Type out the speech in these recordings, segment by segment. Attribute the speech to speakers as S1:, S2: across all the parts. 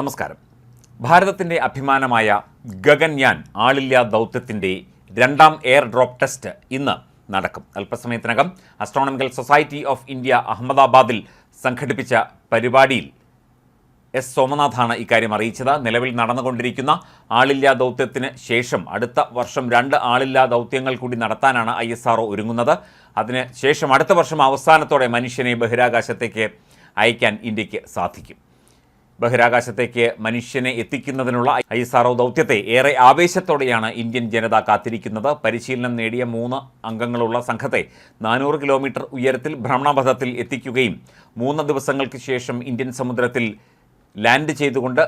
S1: നമസ്കാരം. ഭാരതത്തിന്റെ അഭിമാനമായ ഗഗൻയാൻ ആളില്ലാ ദൗത്യത്തിന്റെ രണ്ടാം എയർ ഡ്രോപ്പ് ടെസ്റ്റ് ഇന്ന് നടക്കും. അല്പസമയത്തിനകം അസ്ട്രോണമിക്കൽ സൊസൈറ്റി ഓഫ് ഇന്ത്യ അഹമ്മദാബാദിൽ സംഘടിപ്പിച്ച പരിപാടിയിൽ എസ് സോമനാഥാണ് ഇക്കാര്യം അറിയിച്ചത്. നിലവിൽ നടന്നുകൊണ്ടിരിക്കുന്ന ആളില്ലാ ദൗത്യത്തിന് ശേഷം അടുത്ത വർഷം രണ്ട് ആളില്ലാ ദൗത്യങ്ങൾ കൂടി നടത്താനാണ് ഐ എസ് ആർ ഒരുങ്ങുന്നത്. അതിന് ശേഷം അടുത്ത വർഷം അവസാനത്തോടെ മനുഷ്യനെ ബഹിരാകാശത്തേക്ക് അയക്കാൻ ഇന്ത്യയ്ക്ക് സാധിക്കും. ബഹിരാകാശത്തേക്ക് മനുഷ്യനെ എത്തിക്കുന്നതിനുള്ള ഐ എസ് ആർ ദൗത്യത്തെ ഏറെ ആവേശത്തോടെയാണ് ഇന്ത്യൻ ജനത കാത്തിരിക്കുന്നത്. പരിശീലനം നേടിയ മൂന്ന് അംഗങ്ങളുള്ള സംഘത്തെ നാനൂറ് കിലോമീറ്റർ ഉയരത്തിൽ ഭ്രമണപഥത്തിൽ എത്തിക്കുകയും മൂന്ന് ദിവസങ്ങൾക്ക് ശേഷം ഇന്ത്യൻ സമുദ്രത്തിൽ ലാൻഡ് ചെയ്തുകൊണ്ട്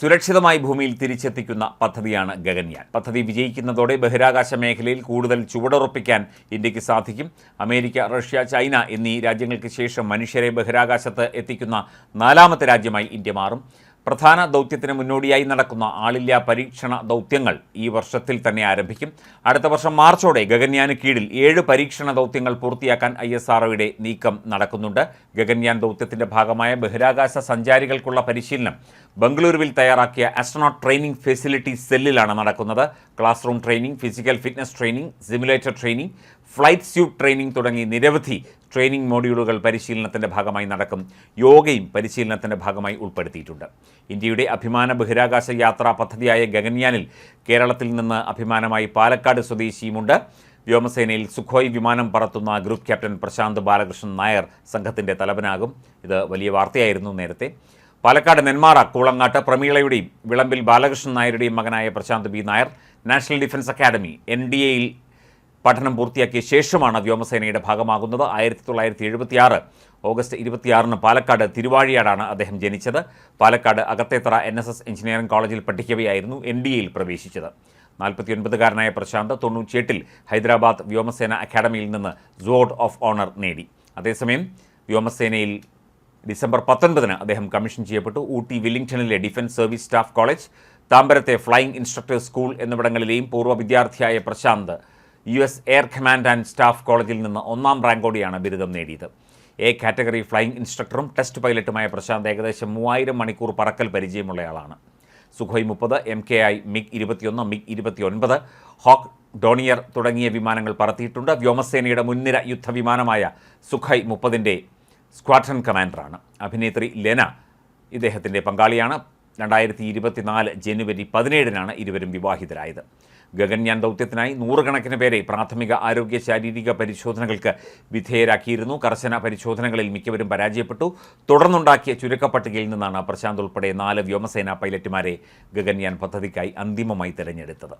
S1: സുരക്ഷിതമായി ഭൂമിയിൽ തിരിച്ചെത്തിക്കുന്ന പദ്ധതിയാണ് ഗഗൻയാൻ. പദ്ധതി വിജയിക്കുന്നതോടെ ബഹിരാകാശ മേഖലയിൽ കൂടുതൽ ചുവടുറപ്പിക്കാൻ ഇന്ത്യയ്ക്ക് സാധിക്കും. അമേരിക്ക റഷ്യ ചൈന എന്നീ രാജ്യങ്ങൾക്ക് ശേഷം മനുഷ്യരെ ബഹിരാകാശത്ത് എത്തിക്കുന്ന നാലാമത്തെ രാജ്യമായി ഇന്ത്യ മാറും. പ്രധാന ദൗത്യത്തിന് മുന്നോടിയായി നടക്കുന്ന ആളില്ലാ പരീക്ഷണ ദൗത്യങ്ങൾ ഈ വർഷത്തിൽ തന്നെ ആരംഭിക്കും. അടുത്ത വർഷം മാർച്ചോടെ ഗഗൻയാന് കീഴിൽ ഏഴ് പരീക്ഷണ ദൗത്യങ്ങൾ പൂർത്തിയാക്കാൻ ഐ എസ് ആർഒയുടെ നീക്കം നടക്കുന്നുണ്ട്. ഗഗൻയാൻ ദൗത്യത്തിന്റെ ഭാഗമായ ബഹിരാകാശ സഞ്ചാരികൾക്കുള്ള പരിശീലനം ബംഗളൂരുവിൽ തയ്യാറാക്കിയ ആസ്ട്രോനോട്ട് ട്രെയിനിംഗ് ഫെസിലിറ്റി സെല്ലിലാണ് നടക്കുന്നത്. Class room training physical fitness training simulator training flight suit training തുടങ്ങി നിരവധി ട്രെയിനിങ് മോഡ്യൂളുകൾ പരിശീലനത്തിന്റെ ഭാഗമായി നടക്കും. യോഗയും പരിശീലനത്തിന്റെ ഭാഗമായി ഉൾപ്പെടുത്തിയിട്ടുണ്ട്. ഇന്ത്യയുടെ അഭിമാന ബഹിരാകാശ യാത്രാ പദ്ധതിയായ ഗഗൻയാനിൽ കേരളത്തിൽ നിന്ന് അഭിമാനമായി പാലക്കാട് സ്വദേശിയുമുണ്ട്. വ്യോമസേനയിൽ സുഖോയ് വിമാനം പറത്തുന്ന ഗ്രൂപ്പ് ക്യാപ്റ്റൻ പ്രശാന്ത് ബാലകൃഷ്ണൻ നായർ സംഘത്തിന്റെ തലവനാകും. ഇത് വലിയ വാർത്തയായിരുന്നു നേരത്തെ. പാലക്കാട് നെന്മാറ കൂളങ്ങാട്ട് പ്രമീളയുടെയും വിളമ്പിൽ ബാലകൃഷ്ണൻ നായരുടെയും മകനായ Prashanth B Nair national defence academy N D എയിൽ പഠനം പൂർത്തിയാക്കിയ ശേഷമാണ് വ്യോമസേനയുടെ ഭാഗമാകുന്നത്. ആയിരത്തി തൊള്ളായിരത്തി എഴുപത്തിയാറ് ഓഗസ്റ്റ് ഇരുപത്തിയാറിന് പാലക്കാട് തിരുവാഴിയാടാണ് അദ്ദേഹം ജനിച്ചത്. Palakkad Akathethara N S S engineering കോളേജിൽ പഠിക്കവെയായിരുന്നു എൻ ഡി എയിൽ പ്രവേശിച്ചത്. നാൽപ്പത്തിയൊൻപതുകാരനായ പ്രശാന്ത് തൊണ്ണൂറ്റിയെട്ടിൽ ഹൈദരാബാദ് വ്യോമസേന അക്കാദമിയിൽ നിന്ന് സോഡ് ഓഫ് ഓണർ നേടി. അതേസമയം വ്യോമസേനയിൽ ഡിസംബർ പത്തൊൻപതിന് അദ്ദേഹം കമ്മീഷൻ ചെയ്യപ്പെട്ടു. ഊട്ടി വില്ലിംഗ്ടണിലെ ഡിഫൻസ് സർവീസ് സ്റ്റാഫ് കോളേജ് താമ്പരത്തെ ഫ്ലൈയിംഗ് ഇൻസ്ട്രക്ടേഴ്സ് സ്കൂൾ എന്നിവിടങ്ങളിലെയും പൂർവ വിദ്യാർത്ഥിയായ Prashanth U S air command and staff കോളേജിൽ നിന്ന് ഒന്നാം റാങ്കോടെയാണ് ബിരുദം നേടിയത്. എ കാറ്റഗറി ഫ്ലൈയിംഗ് ഇൻസ്ട്രക്ടറും ടെസ്റ്റ് പൈലറ്റുമായ പ്രശാന്ത് ഏകദേശം മൂവായിരം മണിക്കൂർ പറക്കൽ പരിചയമുള്ളയാളാണ്. സുഖോയ് മുപ്പത് എം കെ ഐ മിഗ് ഇരുപത്തിയൊന്ന് മിഗ് ഇരുപത്തിയൊൻപത് ഹോക്ക് ഡോണിയർ തുടങ്ങിയ വിമാനങ്ങൾ പറത്തിയിട്ടുണ്ട്. വ്യോമസേനയുടെ മുൻനിര യുദ്ധവിമാനമായ സുഖോയ് മുപ്പതിന്റെ സ്ക്വാഡ്രൺ കമാൻഡറാണ്. അഭിനേത്രി ലെന ഇദ്ദേഹത്തിന്റെ പങ്കാളിയാണ്. രണ്ടായിരത്തി ഇരുപത്തിനാല് ജനുവരി പതിനേഴിനാണ് ഇരുവരും വിവാഹിതരായത്. ഗഗൻയാൻ ദൗത്യത്തിനായി നൂറുകണക്കിന് പേരെ പ്രാഥമിക ആരോഗ്യ ശാരീരിക പരിശോധനകൾക്ക് വിധേയരാക്കിയിരുന്നു. കർശന പരിശോധനകളിൽ മിക്കവരും പരാജയപ്പെട്ടു. തുടർന്നുണ്ടാക്കിയ ചുരുക്കപ്പട്ടികയിൽ നിന്നാണ് പ്രശാന്ത് ഉൾപ്പെടെ നാല് വ്യോമസേനാ പൈലറ്റുമാരെ ഗഗൻയാൻ പദ്ധതിക്കായി അന്തിമമായി തിരഞ്ഞെടുത്തത്.